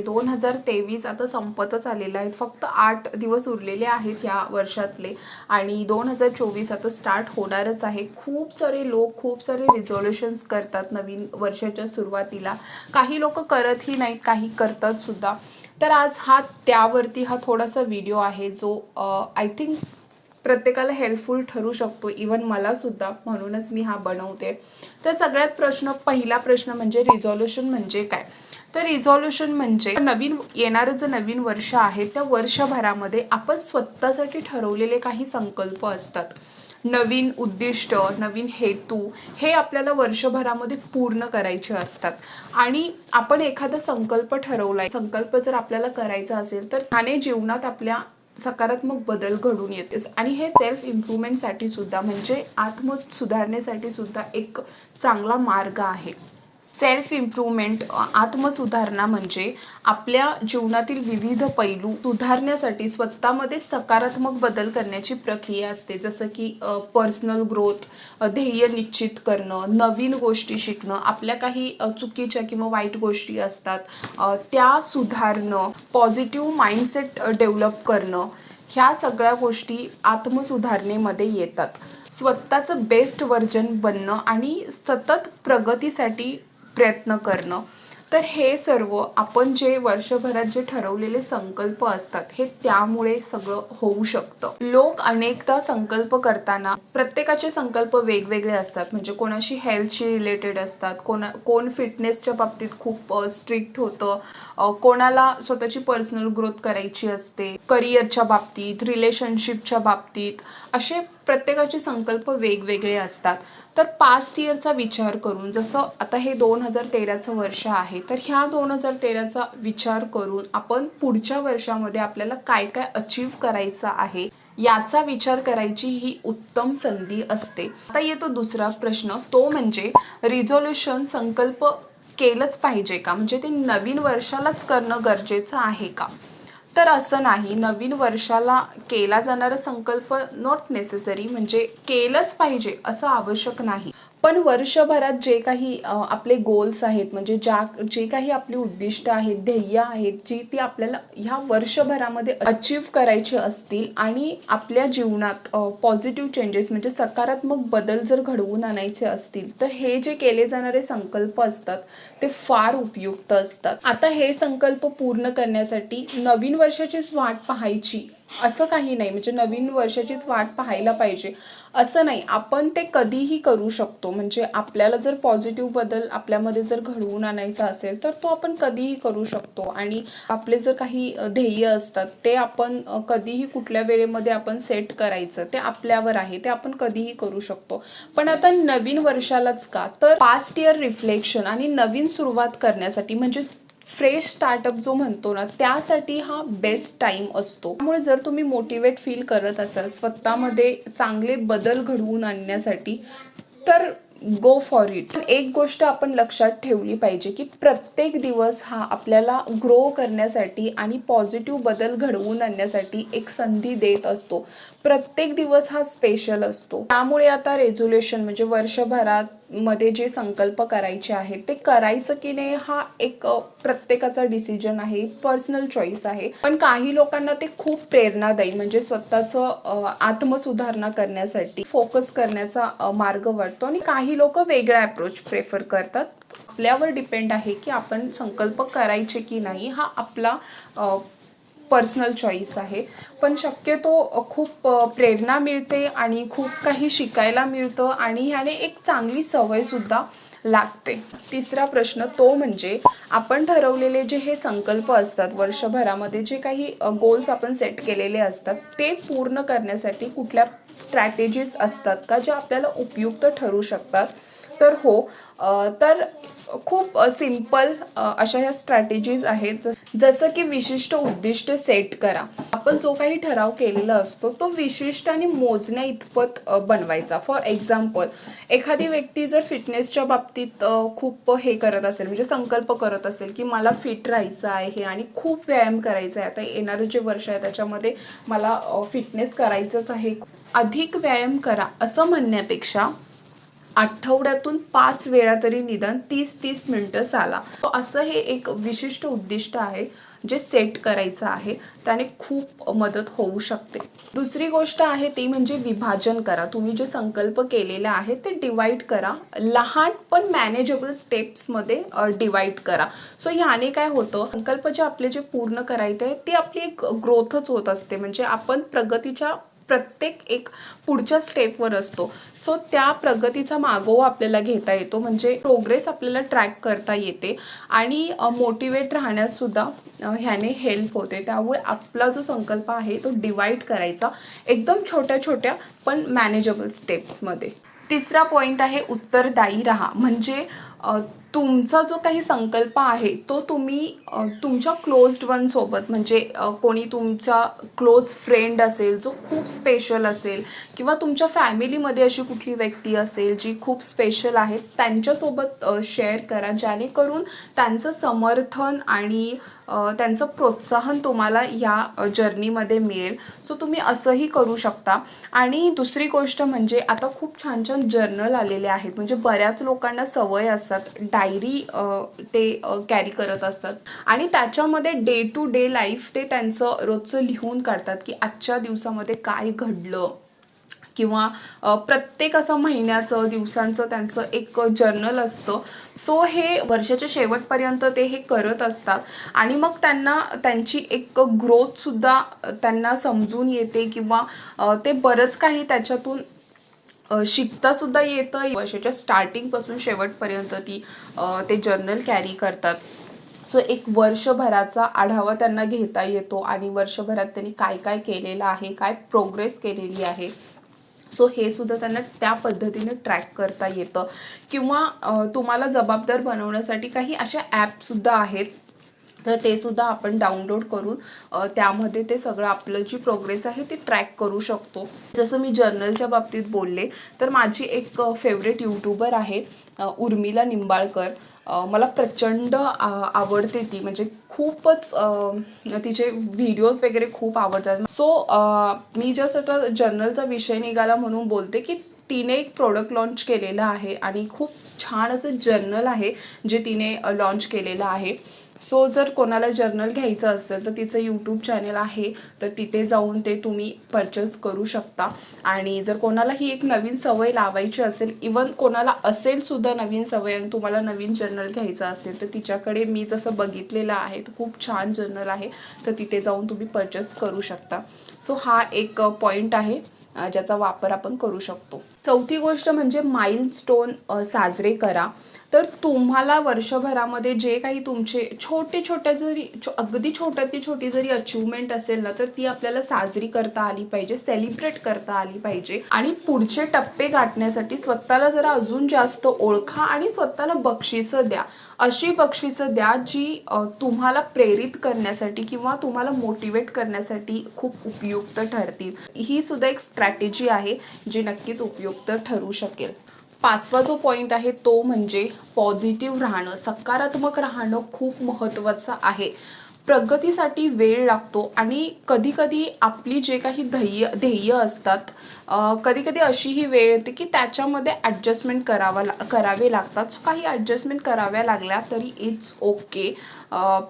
दोन हजार तेवीस आता संपतच आलेलं आहे. फक्त आठ दिवस उरलेले आहेत या वर्षातले आणि दोन हजार चोवीस आता स्टार्ट होणारच आहे. खूप सारे लोक खूप सारे रिझॉल्युशन्स करतात नवीन वर्षाच्या सुरुवातीला. काही लोक करतही नाहीत काही करतात सुद्धा. तर आज हा त्यावरती हा थोडासा व्हिडिओ आहे जो आय थिंक प्रत्येकाला हेल्पफुल ठरू शकतो. इवन मला सुद्धा. म्हणूनच मी हा बनवते. तर सगळ्यात प्रश्न पहिला प्रश्न म्हणजे रिझॉल्युशन म्हणजे काय? तर रिझॉल्युशन म्हणजे नवीन येणारं जे नवीन वर्ष आहे त्या वर्षभरामध्ये आपण स्वतःसाठी ठरवलेले काही संकल्प असतात. नवीन उद्दिष्ट नवीन हेतू हे आपल्याला वर्षभरामध्ये पूर्ण करायचे असतात. आणि आपण एखादा संकल्प ठरवलाय संकल्प जर आपल्याला करायचा असेल तर त्याने जीवनात आपल्या सकारात्मक बदल घडून येते आणि हे सेल्फ इम्प्रुव्हमेंटसाठी सुद्धा म्हणजे आत्म सुधारण्यासाठी सुद्धा एक चांगला मार्ग आहे. सेल्फ इम्प्रूव्हमेंट आत्मसुधारणा म्हणजे आपल्या जीवनातील विविध पैलू सुधारण्यासाठी स्वतःमध्ये सकारात्मक बदल करण्याची प्रक्रिया असते. जसं की पर्सनल ग्रोथ ध्येय निश्चित करणं नवीन गोष्टी शिकणं आपल्या काही चुकीच्या किंवा वाईट गोष्टी असतात त्या सुधारणं पॉझिटिव्ह माइंडसेट डेव्हलप करणं ह्या सगळ्या गोष्टी आत्मसुधारणेमध्ये येतात. स्वतःचं बेस्ट व्हर्जन बनणं आणि सतत प्रगतीसाठी प्रयत्न करणं. तर हे सर्व आपण जे वर्षभरात जे ठरवलेले संकल्प असतात हे त्यामुळे सगळं होऊ शकतं. लोक अनेकदा संकल्प करताना प्रत्येकाचे संकल्प वेगवेगळे असतात. म्हणजे कोणाशी हेल्थशी रिलेटेड असतात कोणा कोण फिटनेसच्या बाबतीत खूप स्ट्रिक्ट होतं कोणाला स्वतःची पर्सनल ग्रोथ करायची असते करिअरच्या बाबतीत रिलेशनशिपच्या बाबतीत असे प्रत्येकाचे संकल्प वेगवेगळे असतात. तर पास्ट इयरचा विचार करून जसं आता हे दोन हजार तेराचं वर्ष आहे तर ह्या दोन हजार तेराचा विचार करून आपण पुढच्या वर्षामध्ये आपल्याला काय काय अचीव करायचं आहे याचा विचार करायची ही उत्तम संधी असते. आता येतो दुसरा प्रश्न तो म्हणजे रिझोल्युशन संकल्प केलंच पाहिजे का? म्हणजे ते नवीन वर्षालाच करणं गरजेचं आहे का? तर असं नाही. नवीन वर्षाला केला जाणारा संकल्प नॉट नेसेसरी म्हणजे केलंच पाहिजे असं आवश्यक नाही. पण वर्षभरात जे काही आपले गोल्स आहेत म्हणजे ज्या जे काही आपली उद्दिष्ट आहेत ध्येय आहेत जी ती आपल्याला ह्या वर्षभरामध्ये अचीव करायची असतील आणि आपल्या जीवनात पॉझिटिव्ह चेंजेस म्हणजे सकारात्मक बदल जर घडवून आणायचे असतील तर हे जे केले जाणारे संकल्प असतात ते फार उपयुक्त असतात. आता हे संकल्प पूर्ण करण्यासाठी नवीन वर्षाचीच वाट पाहायची असं काही नाही. म्हणजे नवीन वर्षाचीच वाट पाहायला पाहिजे. असं नाही. आपण ते कधीही करू शकतो. म्हणजे आपल्याला जर पॉझिटिव्ह बदल आपल्यामध्ये जर घडवून आणायचा असेल तर तो आपण कधीही करू शकतो. आणि आपले जर काही ध्येय असतात ते आपण कधीही कुठल्या वेळेमध्ये आपण सेट करायचं ते आपल्यावर आहे. ते आपण कधीही करू शकतो. पण आता नवीन वर्षालाच का? तर पास्ट इयर रिफ्लेक्शन आणि नवीन सुरुवात करण्यासाठी म्हणजे फ्रेश स्टार्टअप जो म्हणतो ना त्यासाठी हा बेस्ट टाइम असतो. त्यामुळे जर तुम्ही मोटिवेट फील करत असाल स्वतःमध्ये चांगले बदल घडवून आणण्यासाठी तर गो फॉर इट एक गोष्ट आपण लक्षात ठेवली पाहिजे की प्रत्येक दिवस हा आपल्याला ग्रो करण्यासाठी आणि पॉझिटिव्ह बदल घडवून आणण्यासाठी एक संधी देत असतो. प्रत्येक दिवस हा स्पेशल असतो. त्यामुळे आता रेझोल्युशन म्हणजे वर्षभरात मध्ये जे संकल्प करायचे आहेत ते करायचं की नाही हा एक प्रत्येकाचा डिसिजन आहे पर्सनल चॉईस आहे. पण काही लोकांना ते खूप प्रेरणादायी म्हणजे स्वतःचं आत्मसुधारणा करण्यासाठी फोकस करण्याचा मार्ग वाटतो आणि काही लोक वेगळा अप्रोच प्रेफर करतात. आपल्यावर डिपेंड आहे की आपण संकल्प करायचे की नाही हा आपला पर्सनल चॉईस आहे. पण शक्यतो खूप प्रेरणा मिळते आणि खूप काही शिकायला मिळतं आणि ह्याने एक चांगली सवयसुद्धा लागते. तिसरा प्रश्न तो म्हणजे आपण ठरवलेले जे हे संकल्प असतात वर्षभरामध्ये जे काही गोल्स आपण सेट केलेले असतात ते पूर्ण करण्यासाठी कुठल्या स्ट्रॅटेजीज असतात का ज्या आपल्याला उपयुक्त ठरू शकतात? तर हो तर खूप सिंपल अशा ह्या स्ट्रॅटेजीज आहेत. जसं की विशिष्ट उद्दिष्ट सेट करा. आपण जो काही ठराव केलेला असतो तो विशिष्ट आणि मोजण्या इतपत बनवायचा. फॉर एक्झाम्पल एखादी व्यक्ती जर फिटनेसच्या बाबतीत खूप हे करत असेल म्हणजे संकल्प करत असेल की मला फिट राहायचं आहे आणि खूप व्यायाम करायचा आहे. आता येणारं जे वर्ष आहे त्याच्यामध्ये मला फिटनेस करायचंच आहे. अधिक व्यायाम करा असं म्हणण्यापेक्षा आठवड्यातून पाच वेळा तरी निदान तीस तीस मिनटं चाला. असं हे एक विशिष्ट उद्दिष्ट आहे जे सेट करायचं आहे. त्याने खूप मदत होऊ शकते. दुसरी गोष्ट आहे ती म्हणजे विभाजन करा. तुम्ही जे संकल्प केलेले आहेत ते डिवाइड करा. लहान पण मॅनेजेबल स्टेप्समध्ये डिवाइड करा. सो ह्याने काय होतं? संकल्प जे आपले जे पूर्ण करायचे आहे ते आपली एक ग्रोथच होत असते. म्हणजे आपण प्रगतीच्या प्रत्येक एक पुढच्या स्टेपवर असतो. सो त्या प्रगतीचा मागोवा आपल्याला घेता येतो. म्हणजे प्रोग्रेस आपल्याला ट्रॅक करता येते. आणि मोटिवेट राहण्यासुद्धा ह्याने हेल्प होते. त्यामुळे आपला जो संकल्प आहे तो डिवाइड करायचा. एकदम छोट्या छोट्या पण मॅनेजेबल स्टेप्समध्ये तिसरा पॉईंट आहे उत्तरदायी राहा. म्हणजे तुमचा जो काही संकल्प आहे तो तुम्ही तुमच्या क्लोज्ड वनसोबत म्हणजे कोणी तुमचा क्लोज फ्रेंड असेल जो खूप स्पेशल असेल किंवा तुमच्या फॅमिलीमध्ये अशी कुठली व्यक्ती असेल जी खूप स्पेशल आहे त्यांच्यासोबत शेअर करा जेणेकरून त्यांचं समर्थन आणि त्यांचं प्रोत्साहन तुम्हाला या जर्नीमध्ये मिळेल. सो तुम्ही असंही करू शकता. आणि दुसरी गोष्ट म्हणजे आता खूप छान छान जर्नल आलेले आहेत. म्हणजे बऱ्याच लोकांना सवय असतात डायरी ते कॅरी करत असतात. आणि त्याच्यामध्ये डे टू डे लाईफ ते त्यांचं रोजचं लिहून काढतात की आजच्या दिवसामध्ये काय घडलं. किंवा प्रत्येक असं महिन्याचं दिवसांचं त्यांचं एक जर्नल असतं. सो हे वर्षाच्या शेवटपर्यंत ते हे करत असतात. आणि मग त्यांना त्यांची एक ग्रोथसुद्धा त्यांना समजून येते किंवा ते बरंच काही त्याच्यातून शिकता सुद्धा येतं. वर्षाच्या स्टार्टिंगपासून शेवटपर्यंत ती ते जर्नल कॅरी करतात. सो एक वर्षभराचा आढावा त्यांना घेता येतो आणि वर्षभरात त्यांनी काय काय केलेलं आहे काय प्रोग्रेस केलेली आहे. सो हे सुद्धा त्यांना त्या पद्धतीने ट्रॅक करता येतं. किंवा तुम्हाला जबाबदार बनवण्यासाठी काही अशा ॲपसुद्धा आहेत तर ते सुद्धा आपण डाउनलोड करून त्यामध्ये ते सगळं आपलं जी प्रोग्रेस आहे ती ट्रॅक करू शकतो. जसं मी जर्नलच्या बाबतीत बोलले तर माझी एक फेवरेट यूट्यूबर आहे उर्मिला निंबाळकर. मला प्रचंड आवडते ती. म्हणजे खूपच तिचे व्हिडिओज वगैरे खूप आवडतात. सो मी जसं आता जर्नलचा विषय निघाला म्हणून बोलते की तिने एक प्रोडक्ट लॉन्च केलेलं आहे आणि खूप छान असं जर्नल आहे जे तिने लॉन्च केलेलं आहे. सो जर कोणाला जर्नल घ्यायचं असेल तर तिचं यूट्यूब चॅनल आहे तर तिथे जाऊन ते तुम्ही परचेस करू शकता. आणि जर कोणाला ही एक नवीन सवय लावायची असेल इवन कोणाला असेल सुद्धा नवीन सवय आणि तुम्हाला नवीन जर्नल घ्यायचं असेल तर तिच्याकडे मी जसं बघितलेलं आहे तर खूप छान जर्नल आहे तर तिथे जाऊन तुम्ही परचेस करू शकता. सो हा एक पॉईंट आहे ज्याचा वापर आपण करू शकतो. चौथी गोष्ट म्हणजे माइल स्टोन साजरे करा. तर तुम्हाला वर्षभरामध्ये जे काही तुमचे छोटे छोट्या जरी अगदी छोट्यातली छोटी जरी अचिव्हमेंट असेल ना तर ती आपल्याला साजरी करता आली पाहिजे सेलिब्रेट करता आली पाहिजे. आणि पुढचे टप्पे गाठण्यासाठी स्वतःला जरा अजून जास्त ओळखा आणि स्वतःला बक्षिसं द्या. अशी बक्षिसं द्या जी तुम्हाला प्रेरित करण्यासाठी किंवा तुम्हाला मोटिवेट करण्यासाठी खूप उपयुक्त ठरतील. ही सुद्धा एक स्ट्रॅटेजी आहे जी नक्कीच उपयुक्त ठरू शकेल. पाचवा जो पॉईंट आहे तो म्हणजे पॉझिटिव्ह राहणं सकारात्मक राहणं खूप महत्त्वाचं आहे. प्रगतीसाठी वेळ लागतो आणि कधी कधी आपली जे काही ध्येय ध्येय असतात कधी कधी अशी ही वेळ येते की त्याच्यामध्ये ॲडजस्टमेंट करावा ला करावे लागतात. सो काही ॲडजस्टमेंट कराव्या लागल्या तरी इट्स ओके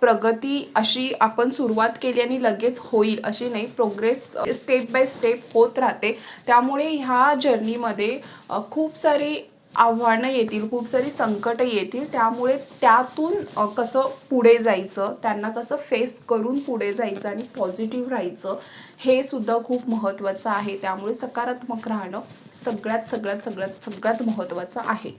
प्रगती अशी आपण सुरुवात केली आणि लगेच होईल अशी नाही. प्रोग्रेस स्टेप बाय स्टेप होत राहते. त्यामुळे ह्या जर्नीमध्ये खूप सारे आव्हानं येतील खूप सारी संकट येतील. त्यामुळे त्यातून कसं पुढे जायचं त्यांना कसं फेस करून पुढे जायचं आणि पॉझिटिव्ह राहायचं हे सुद्धा खूप महत्त्वाचं आहे. त्यामुळे सकारात्मक राहणं सगळ्यात सगळ्यात सगळ्यात सगळ्यात महत्त्वाचं आहे.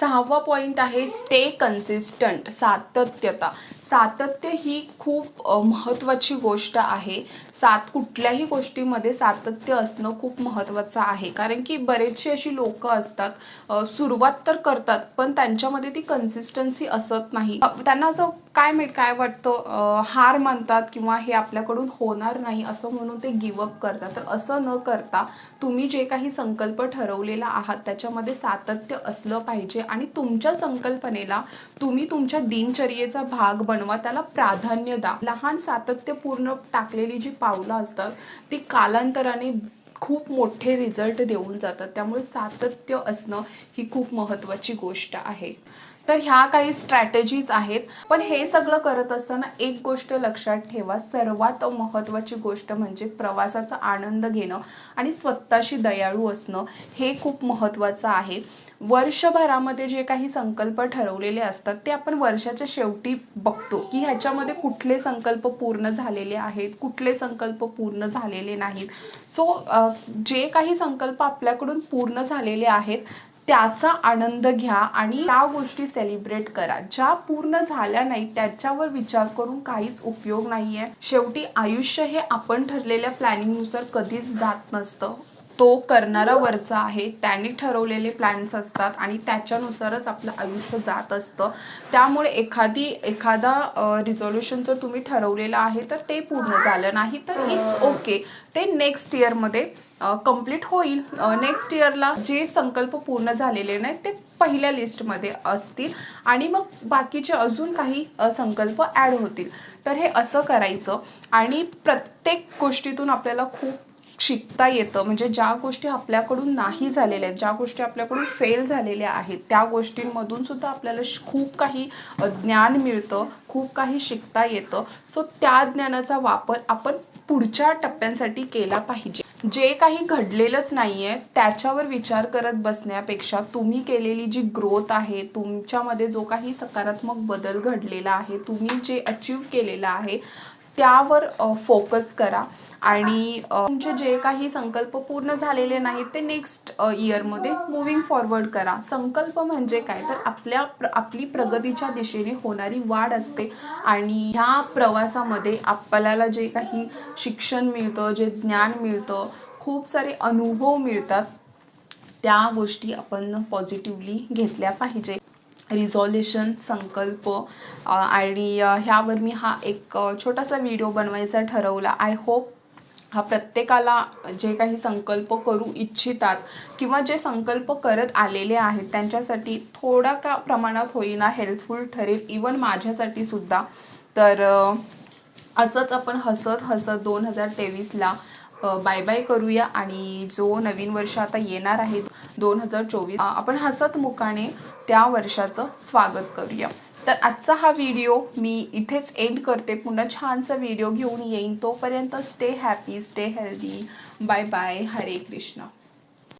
सहावा पॉईंट आहे स्टे कन्सिस्टंट सातत्यता. सातत्य ही खूप महत्त्वाची गोष्ट आहे. सात कुठल्याही गोष्टीमध्ये सातत्य असणं खूप महत्त्वाचं आहे. कारण की बरेचशी अशी लोक असतात सुरुवात तर करतात पण त्यांच्यामध्ये ती कन्सिस्टन्सी असत नाही. त्यांना असं काय माहीत काय वाटतं हार मानतात किंवा हे आपल्याकडून होणार नाही असं म्हणून ते गिवअप करतात. तर असं न करता तुम्ही जे काही संकल्प ठरवलेला आहात त्याच्यामध्ये सातत्य असलं पाहिजे. आणि तुमच्या संकल्पनेला तुम्ही तुमच्या दिनचर्येचा भाग बन बनवा त्याला प्राधान्य द्या. लहान सातत्यपूर्ण टाकलेली जी पावलं असतात ती कालांतराने खूप मोठे रिझल्ट देऊन जातात. त्यामुळे सातत्य असणं ही खूप महत्त्वाची गोष्ट आहे. तर ह्या काही स्ट्रॅटेजीज आहेत. पण हे सगळं करत असताना एक गोष्ट लक्षात ठेवा. सर्वात महत्त्वाची गोष्ट म्हणजे प्रवासाचा आनंद घेणं आणि स्वतःशी दयाळू असणं हे खूप महत्त्वाचं आहे. वर्षभरामध्ये जे काही संकल्प ठरवलेले असतात ते आपण वर्षाच्या शेवटी बघतो की ह्याच्यामध्ये कुठले संकल्प पूर्ण झालेले आहेत कुठले संकल्प पूर्ण झालेले नाहीत. सो जे काही संकल्प आपल्याकडून पूर्ण झालेले आहेत त्याचा आनंद घ्या आणि त्या गोष्टी सेलिब्रेट करा. ज्या पूर्ण झाल्या नाहीत त्याच्यावर विचार करून काहीच उपयोग नाही आहे शेवटी आयुष्य हे आपण ठरलेल्या प्लॅनिंगनुसार कधीच जात नसतं. तो करणारा वरचा आहे त्याने ठरवलेले प्लॅन्स असतात आणि त्याच्यानुसारच आपलं आयुष्य जात असतं. त्यामुळे एखादी एखादा रिझॉल्युशन जर तुम्ही ठरवलेलं आहे तर ते पूर्ण झालं नाही तर इट्स ओके ते नेक्स्ट इयरमध्ये कंप्लीट होईल. नेक्स्ट इयरला जे संकल्प पूर्ण झालेले नाहीत ते पहिल्या लिस्टमध्ये असतील. आणि मग बाकीचे अजून काही संकल्प ॲड होतील. तर हे असं करायचं. आणि प्रत्येक गोष्टीतून आपल्याला खूप शिकता येतं. म्हणजे ज्या गोष्टी आपल्याकडून नाही झालेल्या आहेत ज्या गोष्टी आपल्याकडून फेल झालेल्या आहेत त्या गोष्टींमधून सुद्धा आपल्याला खूप काही ज्ञान मिळतं खूप काही शिकता येतं. सो त्या ज्ञानाचा वापर आपण पुढच्या टप्प्यांसाठी केला पाहिजे. जे काही घडलेलंच नाहीये त्याच्यावर विचार करत बसण्यापेक्षा तुम्ही केलेली जी ग्रोथ आहे तुमच्यामध्ये जो काही सकारात्मक बदल घडलेला आहे तुम्ही जे अचीव केलेलं आहे त्यावर फोकस करा. आणि तुमचे जे काही संकल्प पूर्ण झालेले नाहीत ते नेक्स्ट इयरमध्ये मुव्हिंग फॉरवर्ड करा. संकल्प म्हणजे काय? तर आपल्या आपली प्रगतीच्या दिशेने होणारी वाढ असते. आणि ह्या प्रवासामध्ये आपल्याला जे काही शिक्षण मिळतं जे ज्ञान मिळतं खूप सारे अनुभव मिळतात. त्या गोष्टी आपण पॉझिटिव्हली घेतल्या पाहिजे. रिझॉल्युशन संकल्प आणि ह्यावर मी हा एक छोटासा व्हिडिओ बनवायचा ठरवला. आय होप हा प्रत्येकाला जे काही संकल्प करू इच्छितात किंवा जे संकल्प करत आलेले आहेत त्यांच्यासाठी थोडा का प्रमाणात होईना हेल्पफुल ठरेल. इवन माझ्यासाठी सुद्धा. तर असंच आपण हसत हसत दोन हजार तेवीसला बाय बाय करूया आणि जो नवीन वर्ष आता येणार आहे दोन हजार चोवीस. आपण हसतमुखाने त्या वर्षाचं स्वागत करूया. तर आजचा हा व्हिडिओ मी इथेच एंड करते. पुन्हा छानसा व्हिडिओ घेऊन येईन. तोपर्यंत stay happy stay healthy bye bye Hare Krishna.